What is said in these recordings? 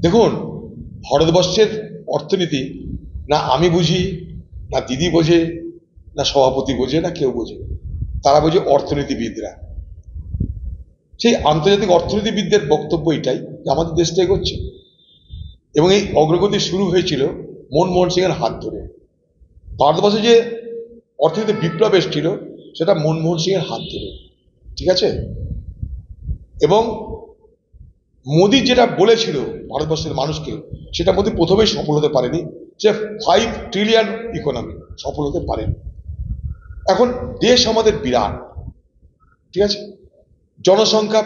দেখুন, ভারতবর্ষের অর্থনীতি, না আমি বুঝি, না দিদি বোঝে, না সভাপতি বোঝে, না কেউ বোঝে। তারা বোঝে অর্থনীতিবিদরা। সেই আন্তর্জাতিক অর্থনীতিবিদদের বক্তব্য এটাই যে আমাদের দেশটা এগোচ্ছে। এবং এই অগ্রগতি শুরু হয়েছিল মনমোহন সিংয়ের হাত ধরে। ভারতবর্ষে যে অর্থনীতি বিপ্লব এসেছিল, সেটা মনমোহন সিংয়ের হাত ধরে। ঠিক আছে? এবং মোদি যেটা বলেছিল ভারতবর্ষের মানুষকে, সেটা মোদি প্রথমেই সফল হতে পারেনি, যে ফাইভ ট্রিলিয়ন ইকোনমি সফল হতে পারেনি। এখন দেশ আমাদের বিরাট, ঠিক আছে? জনসংখ্যা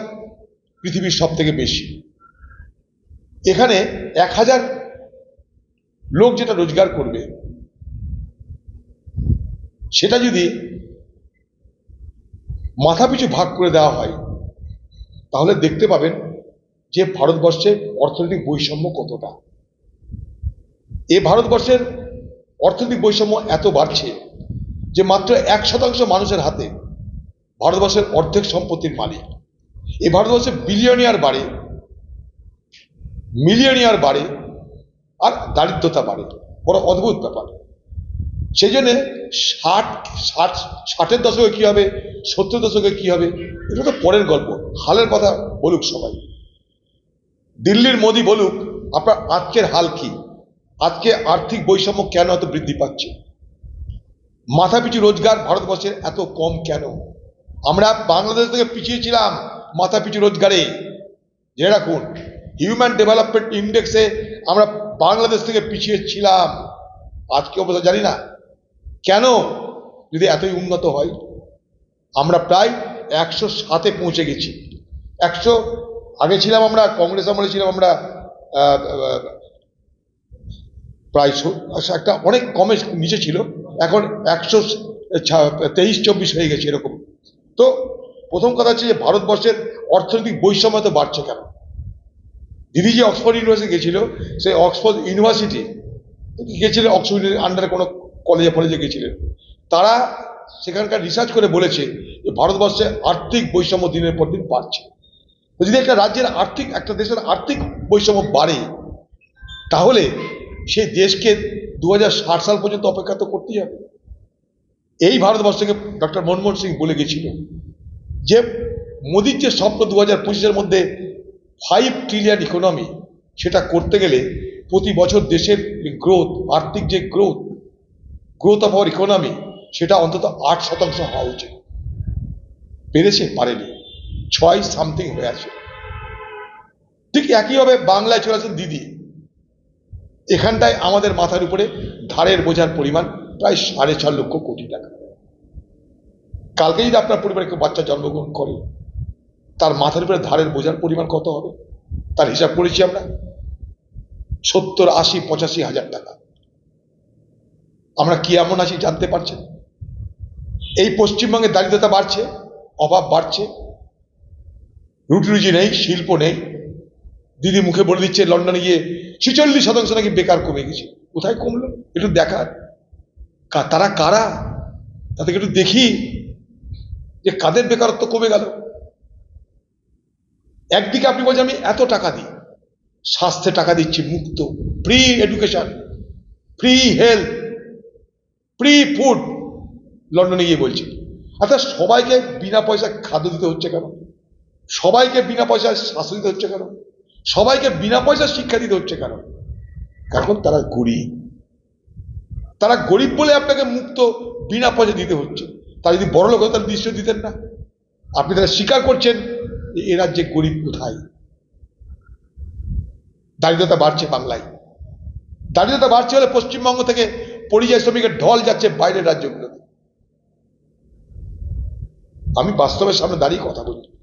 পৃথিবীর সব থেকে বেশি। এখানে এক হাজার লোক যেটা রোজগার করবে, সেটা যদি মাথাপিছু ভাগ করে দেওয়া হয়, তাহলে দেখতে পাবেন যে ভারতবর্ষে অর্থনৈতিক বৈষম্য কতটা? এ ভারতবর্ষের অর্থনৈতিক বৈষম্য এত বাড়ছে যে মাত্র এক শতাংশ মানুষের হাতে ভারতবর্ষের অর্ধেক সম্পত্তির মালিক। এ ভারতবর্ষে বিলিয়নিয়ার বাড়ে মিলিয়নিয়ার বাড়ে, আর দারিদ্রতা বাড়ে। বড় অদ্ভুত ব্যাপার। সেই জন্যে ষাট ষাট, ষাটের দশকে কী হবে, সত্তর দশকে কী হবে, এটা তো পরের গল্প। হালের কথা বলুক সবাই। দিল্লির মোদি বলুক, আপনার আজকের হাল কি? আজকে আর্থিক বৈষম্য কেন এত বৃদ্ধি পাচ্ছে? মাথাপিছু রোজগার ভারতবর্ষের এত কম কেন? আমরা বাংলাদেশ থেকে পিছিয়ে ছিলাম মাথাপিছু রোজগারে। জেনে রাখুন হিউম্যান ডেভেলপমেন্ট ইন্ডেক্সে আমরা বাংলাদেশ থেকে পিছিয়ে ছিলাম। আজকে অবস্থা জানি না। কেন? যদি এতই উন্নত হয়, আমরা প্রায় একশো সাতে পৌঁছে গেছি। একশো আগে ছিলাম আমরা, কংগ্রেস আমলে ছিলাম আমরা প্রায় একটা অনেক কমে নিচে ছিল। এখন একশো তেইশ, চব্বিশ হয়ে গেছে এরকম। তো প্রথম কথা হচ্ছে যে ভারতবর্ষের অর্থনৈতিক বৈষম্য তো বাড়ছে কেন? দিদি যে অক্সফোর্ড ইউনিভার্সিটি গেছিল সেই অক্সফোর্ড ইউনিভার্সিটি গেছিলেন অক্সফোর্ড আন্ডারে কোনো কলেজে ফলেজে গেছিলেন। তারা সেখানকার রিসার্চ করে বলেছে যে ভারতবর্ষে আর্থিক বৈষম্য দিনের পর দিন বাড়ছে। যদি একটা রাজ্যের আর্থিক, একটা দেশের আর্থিক বৈষম্য বাড়ে, তাহলে সে দেশকে দু হাজার ষাট সাল পর্যন্ত অপেক্ষা তো করতেই হবে। এই ভারতবর্ষকে ডক্টর মনমোহন সিং বলে গেছিল যে, মোদির যে স্বপ্ন দু হাজার পঁচিশের মধ্যে ফাইভ ট্রিলিয়ন ইকোনমি সেটা করতে গেলে প্রতি বছর দেশের গ্রোথ আর্থিক যে growth growth of our economy সেটা অন্তত আট শতাংশ হওয়া উচিত। পেরেছে? পারেনি। ছয় সামথিং হয়ে আছে। ঠিক একইভাবে বাংলায় চলে আসেন দিদি। এখানটায় আমাদের মাথার উপরে ধারের বোঝার পরিমাণ প্রায় সাড়ে চার লক্ষ কোটি টাকা। কালকে যদি আপনার পরিবারে কেউ বাচ্চা জন্মগ্রহণ করে, তার মাথার উপরে ধারের বোঝার পরিমাণ কত হবে? তার হিসাব করেছি আমরা। সত্তর, আশি, পঁচাশি হাজার টাকা। আমরা কি এমন আছি জানতে পারছেন? এই পশ্চিমবঙ্গে দারিদ্রতা বাড়ছে, অভাব বাড়ছে রুটি রুজি নেই, শিল্প নেই। দিদি মুখে বলে দিচ্ছে, লন্ডনে গিয়ে ছিচল্লিশ শতাংশ নাকি বেকার কমে গেছে। কোথায় কমলো? একটু দেখার। তারা কারা? তাদেরকে একটু দেখি যে কাদের বেকারত্ব কমে গেল। একদিকে আপনি বলছেন, আমি এত টাকা দিই। স্বাস্থ্যে টাকা দিচ্ছি, মুক্ত free education free health free food লন্ডনে গিয়ে বলছি। অর্থাৎ সবাইকে বিনা পয়সা খাদ্য দিতে হচ্ছে কেন? সবাইকে বিনা পয়সায় স্বাস্থ্য দিতে হচ্ছে কেন? সবাইকে বিনা পয়সায় শিক্ষা দিতে হচ্ছে কেন? কারণ তারা গরিব। তারা গরিব বলে আপনাকে মুক্ত বিনা পয়সা দিতে হচ্ছে। তারা যদি বড় লোক হতো তাহলে নিশ্চয় দিতেন না। আপনি তারা স্বীকার করছেন যে এ রাজ্যে গরিব কোথায়? দারিদ্রতা বাড়ছে বাংলায়। দারিদ্রতা বাড়ছে হলে পশ্চিমবঙ্গ থেকে পরিযায়ী শ্রমিকের ঢল যাচ্ছে বাইরের রাজ্যগুলোতে। আমি বাস্তবের সামনে দাঁড়িয়ে কথা বলছি।